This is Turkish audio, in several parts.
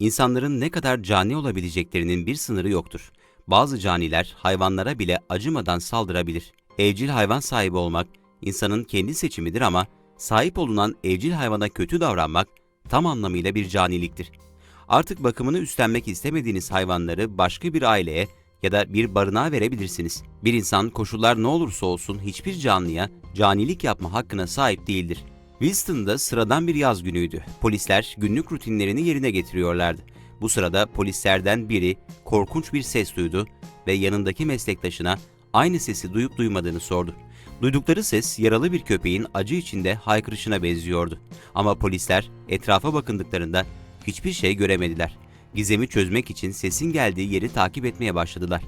İnsanların ne kadar cani olabileceklerinin bir sınırı yoktur. Bazı caniler hayvanlara bile acımadan saldırabilir. Evcil hayvan sahibi olmak insanın kendi seçimidir ama sahip olunan evcil hayvana kötü davranmak tam anlamıyla bir caniliktir. Artık bakımını üstlenmek istemediğiniz hayvanları başka bir aileye ya da bir barınağa verebilirsiniz. Bir insan koşullar ne olursa olsun hiçbir canlıya canilik yapma hakkına sahip değildir. Wilston'da sıradan bir yaz günüydü. Polisler günlük rutinlerini yerine getiriyorlardı. Bu sırada polislerden biri korkunç bir ses duydu ve yanındaki meslektaşına aynı sesi duyup duymadığını sordu. Duydukları ses yaralı bir köpeğin acı içinde haykırışına benziyordu. Ama polisler etrafa bakındıklarında hiçbir şey göremediler. Gizemi çözmek için sesin geldiği yeri takip etmeye başladılar.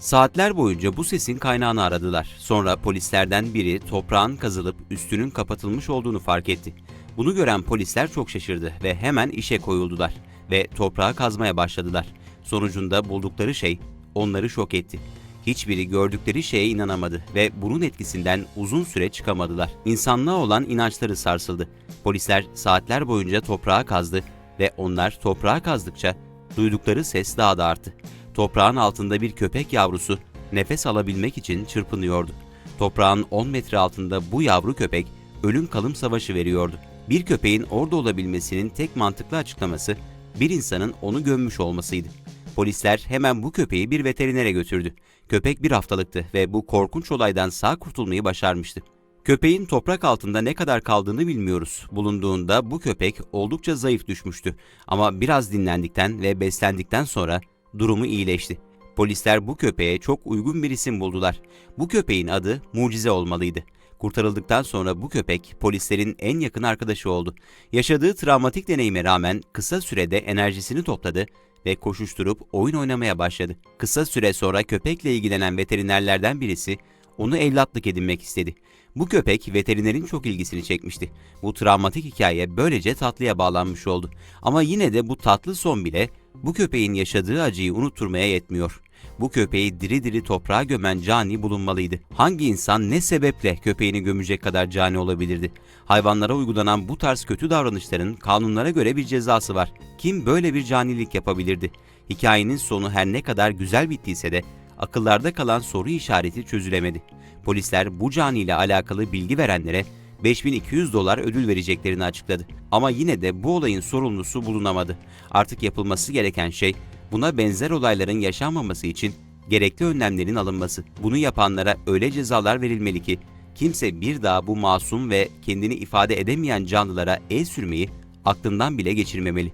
Saatler boyunca bu sesin kaynağını aradılar. Sonra polislerden biri toprağın kazılıp üstünün kapatılmış olduğunu fark etti. Bunu gören polisler çok şaşırdı ve hemen işe koyuldular ve toprağı kazmaya başladılar. Sonucunda buldukları şey onları şok etti. Hiçbiri gördükleri şeye inanamadı ve bunun etkisinden uzun süre çıkamadılar. İnsanlığa olan inançları sarsıldı. Polisler saatler boyunca toprağı kazdı ve onlar toprağı kazdıkça duydukları ses daha da arttı. Toprağın altında bir köpek yavrusu nefes alabilmek için çırpınıyordu. Toprağın 10 metre altında bu yavru köpek ölüm kalım savaşı veriyordu. Bir köpeğin orada olabilmesinin tek mantıklı açıklaması bir insanın onu gömmüş olmasıydı. Polisler hemen bu köpeği bir veterinere götürdü. Köpek bir haftalıktı ve bu korkunç olaydan sağ kurtulmayı başarmıştı. Köpeğin toprak altında ne kadar kaldığını bilmiyoruz. Bulunduğunda bu köpek oldukça zayıf düşmüştü. Ama biraz dinlendikten ve beslendikten sonra durumu iyileşti. Polisler bu köpeğe çok uygun bir isim buldular. Bu köpeğin adı Mucize olmalıydı. Kurtarıldıktan sonra bu köpek polislerin en yakın arkadaşı oldu. Yaşadığı travmatik deneyime rağmen kısa sürede enerjisini topladı ve koşuşturup oyun oynamaya başladı. Kısa süre sonra köpekle ilgilenen veterinerlerden birisi onu evlatlık edinmek istedi. Bu köpek veterinerin çok ilgisini çekmişti. Bu travmatik hikaye böylece tatlıya bağlanmış oldu. Ama yine de bu tatlı son bile bu köpeğin yaşadığı acıyı unutturmaya yetmiyor. Bu köpeği diri diri toprağa gömen cani bulunmalıydı. Hangi insan ne sebeple köpeğini gömecek kadar cani olabilirdi? Hayvanlara uygulanan bu tarz kötü davranışların kanunlara göre bir cezası var. Kim böyle bir canilik yapabilirdi? Hikayenin sonu her ne kadar güzel bittiyse de akıllarda kalan soru işareti çözülemedi. Polisler bu caniyle alakalı bilgi verenlere 5200 dolar ödül vereceklerini açıkladı. Ama yine de bu olayın sorumlusu bulunamadı. Artık yapılması gereken şey buna benzer olayların yaşanmaması için gerekli önlemlerin alınması. Bunu yapanlara öyle cezalar verilmeli ki kimse bir daha bu masum ve kendini ifade edemeyen canlılara el sürmeyi aklından bile geçirmemeli.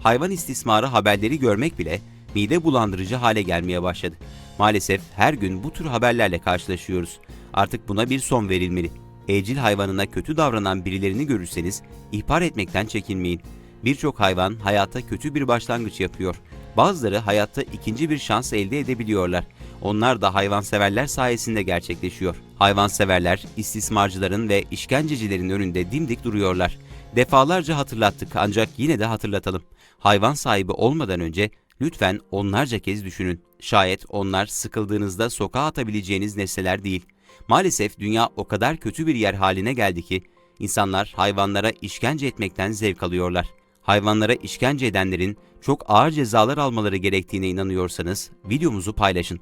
Hayvan istismarı haberleri görmek bile mide bulandırıcı hale gelmeye başladı. Maalesef her gün bu tür haberlerle karşılaşıyoruz. Artık buna bir son verilmeli. Evcil hayvanına kötü davranan birilerini görürseniz ihbar etmekten çekinmeyin. Birçok hayvan hayata kötü bir başlangıç yapıyor. Bazıları hayatta ikinci bir şans elde edebiliyorlar. Onlar da hayvanseverler sayesinde gerçekleşiyor. Hayvanseverler, istismarcıların ve işkencecilerin önünde dimdik duruyorlar. Defalarca hatırlattık ancak yine de hatırlatalım. Hayvan sahibi olmadan önce lütfen onlarca kez düşünün. Şayet onlar sıkıldığınızda sokağa atabileceğiniz nesneler değil. Maalesef dünya o kadar kötü bir yer haline geldi ki insanlar hayvanlara işkence etmekten zevk alıyorlar. Hayvanlara işkence edenlerin çok ağır cezalar almaları gerektiğine inanıyorsanız videomuzu paylaşın.